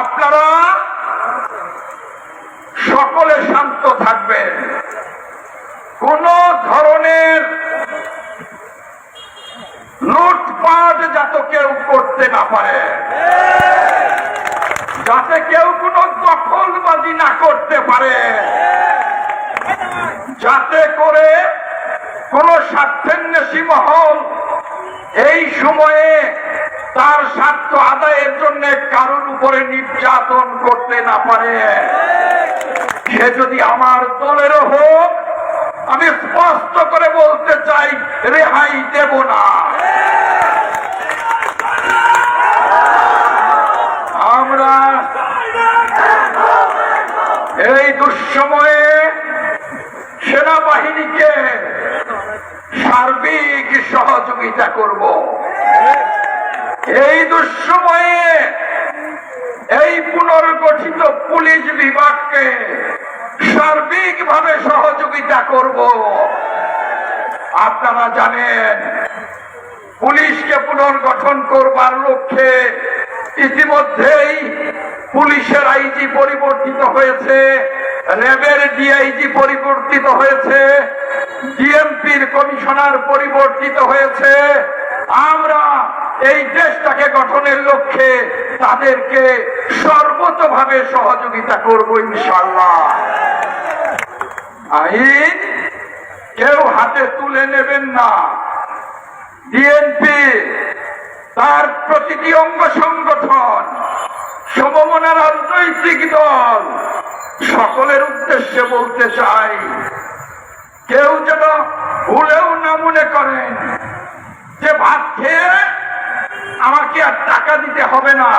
আপনারা সকলে শান্ত থাকবেন। কোন ধরনের লুটপাট যাতে কেউ করতে না পারে, যাতে কেউ কোনো দখলবাজি না করতে পারে, যাতে করে কোন স্বার্থেন্বেষী মহল এই সময়ে তার স্বার্থ আদায়ের জন্য কারোর উপরে নির্যাতন করতে না পারে। সে যদি আমার দলেরও হোক, আমি স্পষ্ট করে বলতে চাই, রেহাই দেব না। আমরা এই দুঃসময়ে সেনাবাহিনীকে সার্বিক সহযোগিতা করব। এই দুঃসময়ে এই পুনর্গঠিত পুলিশ বিভাগকে সার্বিকভাবে সহযোগিতা করব। আপনারা জানেন, পুলিশকে পুনর্গঠন করবার লক্ষ্যে ইতিমধ্যেই পুলিশের আইজি পরিবর্তিত হয়েছে, র্যাবের ডিআইজি পরিবর্তিত হয়েছে, ডিএমপির কমিশনার পরিবর্তিত হয়েছে। আমরা এই দেশটাকে গঠনের লক্ষ্যে তাদেরকে সর্বতভাবে সহযোগিতা করব ইনশাল্লাহ আইন কেউ হাতে তুলে নেবেন না। ডিএনপি তার প্রতিটি অঙ্গ সংগঠন, সমমনা রাজনৈতিক দল, সকলের উদ্দেশ্যে বলতে চাই, কেউ যেন ভুলেও না মনে করেন যে ভাত খেয়ে আমাকে আর টাকা দিতে হবে না।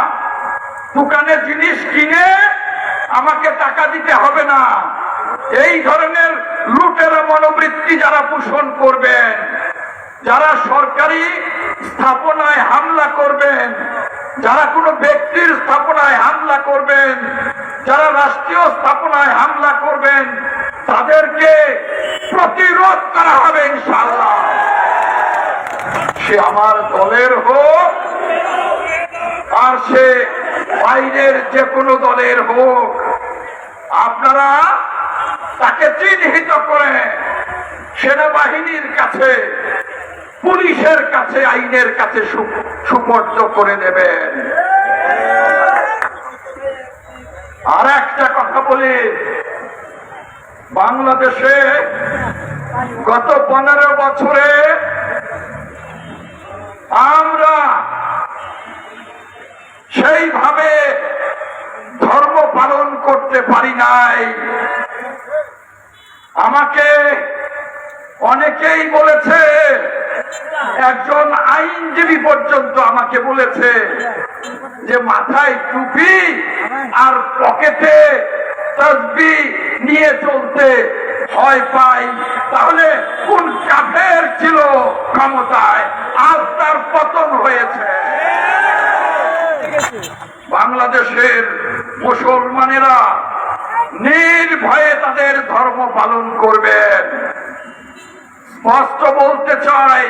দোকানে জিনিস কিনে আমাকে টাকা দিতে হবে না। এই ধরনের লুটের মনোবৃত্তি যারা পোষণ করবেন, যারা সরকারি স্থাপনায় হামলা করবেন, যারা কোনো ব্যক্তির স্থাপনায় হামলা করবেন, যারা রাষ্ট্রীয় স্থাপনায় হামলা করবেন, তাদেরকে প্রতিরোধ করা হবে ইনশাল্লাহ সে আমার দলের হোক আর সে বাইরের যে কোনো দলের হোক, আপনারা তাকে চিহ্নিত করে সেনাবাহিনীর কাছে, পুলিশের কাছে, আইনের কাছে সু- সুপর্দ করে দেবেন। আর একটা কথা বলি, বাংলাদেশে গত পনেরো বছরে আমরা সেইভাবে ধর্ম পালন করতে পারি নাই। আমাকে অনেকেই বলেছে, একজন আইনজীবী পর্যন্ত আমাকে বলেছে যে মাথায় টুপি আর পকেটে তসবি নিয়ে চলতে ভয় পাই। তাহলে কোন কাফের ছিল ক্ষমতায়? আজ তার পতন হয়েছে। বাংলাদেশের মুসলমানেরা নির্ভয়ে তাদের ধর্ম পালন করবেন স্পষ্ট বলতে চাই,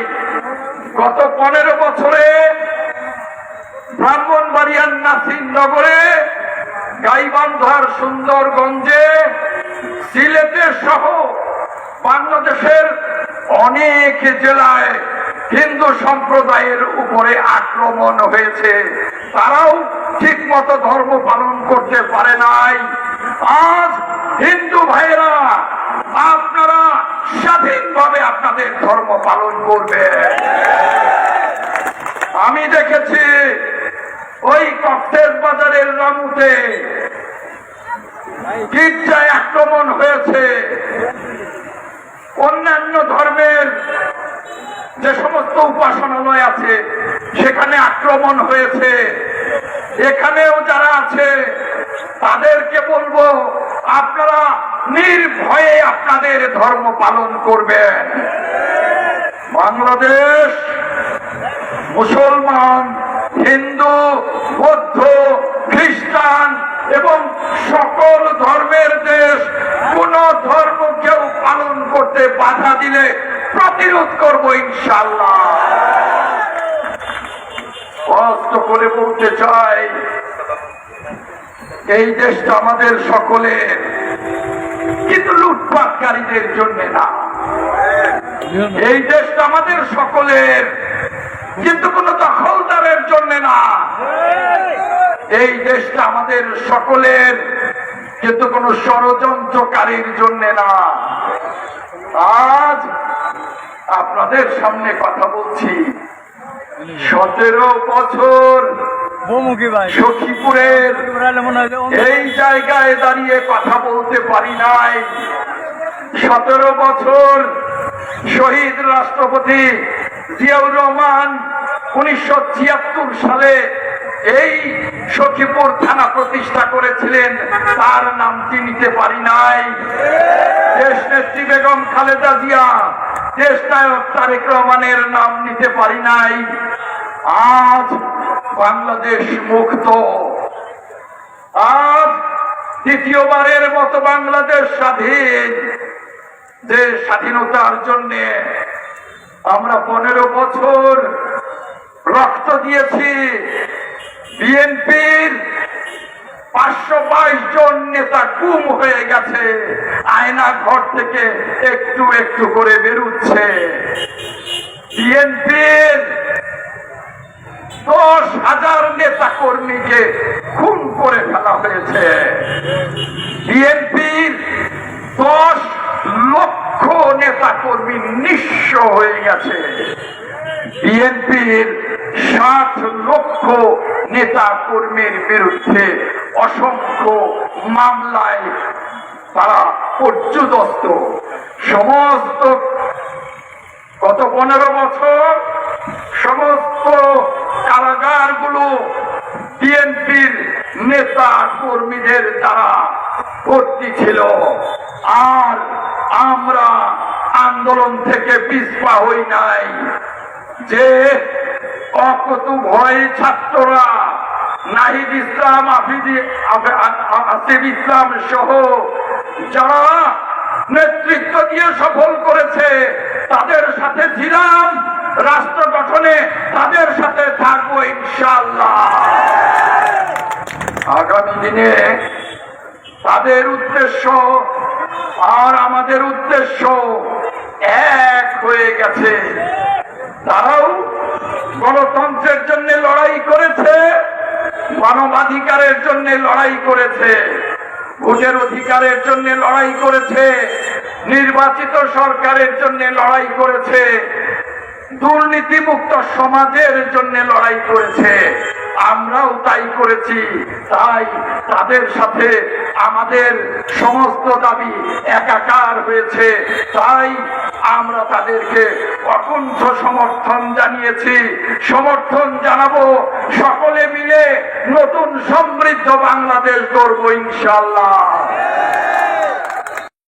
গত পনেরো বছরে ব্রাহ্মণবাড়িয়ার নাসির নগরে গাইবান্ধার সুন্দরগঞ্জে সিলেটের সহ বাংলাদেশের অনেক জেলায় হিন্দু সম্প্রদায়ের উপরে আক্রমণ হয়েছে। তারাও ঠিক মতো ধর্ম পালন করতে পারে নাই। আজ হিন্দু ভাইরা আপনারা স্বাধীনভাবে আপনাদের ধর্ম পালন করবে আমি দেখেছি ওই ককটেল বাজারের রামুতে গির্জায় আক্রমণ হয়েছে। অন্যান্য ধর্মের যে সমস্ত উপাসনালয় আছে, সেখানে আক্রমণ হয়েছে। এখানেও যারা আছে, তাদেরকে বলব, আপনারা নির্ভয়ে আপনাদের ধর্ম পালন করবেন। বাংলাদেশ মুসলমান, হিন্দু, বৌদ্ধ, খ্রিস্টান এবং সকল ধর্মের দেশ কোন ধর্ম কেউ পালন করতে বাধা দিলে প্রতিরোধ করব ইনশাল্লাহ স্পষ্ট করে বলতে চাই, এই দেশটা আমাদের সকলের, কিন্তু লুটপাটকারীদের জন্য না। এই দেশটা আমাদের সকলের, কিন্তু কোন দখলদারের জন্য না। এই দেশটা আমাদের সকলের, কিন্তু কোন ষড়যন্ত্রকারীর জন্য না। আজ আপনাদের সামনে কথা বলছি। সতেরো বছর সখীপুরের এই জায়গায় দাঁড়িয়ে কথা বলতে পারি নাই। সতেরো বছর শহীদ রাষ্ট্রপতি জিয়াউর রহমান উনিশশো ছিয়াত্তর সালে এই সখীপুর থানা প্রতিষ্ঠা করেছিলেন। তার নামটি নিতে পারি নাই। দেশ নেত্রী বেগম খালেদা জিয়া দেশ নায়ক তারেক রহমানের নাম নিতে পারি নাই। আজ বাংলাদেশ মুক্ত। আজ দ্বিতীয়বারের মতো বাংলাদেশ স্বাধীন। যে স্বাধীনতার জন্য আমরা পনেরো বছর রক্ত দিয়েছি। বিএনপির পাঁচশো বাইশ জন নেতা গুম হয়ে গেছে। আয়না ঘর থেকে একটু একটু করে বেরুচ্ছে। বিএনপির দশ হাজার নেতা কর্মীকে খুন করে ফেলা হয়েছে। বিএনপির দশ লক্ষ নেতা কর্মী নিঃস্ব হয়ে গেছে। বিএনপির ষাট লক্ষ নেতা কর্মীর বিরুদ্ধে অসংখ্য মামলায় তারা পর্যদস্ত। সমস্ত গত পনেরো বছর সমস্ত কারাগার কারাগারগুলো বিএনপির নেতা কর্মীদের দ্বারা ভর্তি ছিল। আর আমরা আন্দোলন থেকে পিছপা হই নাই। যে ভয় ছাত্ররা। নাহিদ ইসলাম, আফিদি আসিফ ইসলাম সহ যারা নেতৃত্ব দিয়ে সফল করেছে, তাদের সাথে ছিলাম। রাষ্ট্র গঠনে তাদের সাথে থাকব ইনশাল্লাহ আগামী দিনে তাদের উদ্দেশ্য আর আমাদের উদ্দেশ্য এক হয়ে গেছে। তারাও গণতন্ত্রের জন্য লড়াই করেছে, মানবাধিকারের জন্য লড়াই করেছে, ভোটের অধিকারের জন্য লড়াই করেছে, নির্বাচিত সরকারের জন্য লড়াই করেছে, দুর্নীতিমুক্ত সমাজের জন্য লড়াই করেছে। আমরাও তাই করেছি, তাই তাদের সাথে আমাদের সমস্ত দাবি একাকার হয়েছে, তাই আমরা তাদেরকে অকুণ্ঠ সমর্থন জানিয়েছি। সমর্থন জানাব সকলে মিলে নতুন সমৃদ্ধ বাংলাদেশ গড়ব ইনশাল্লাহ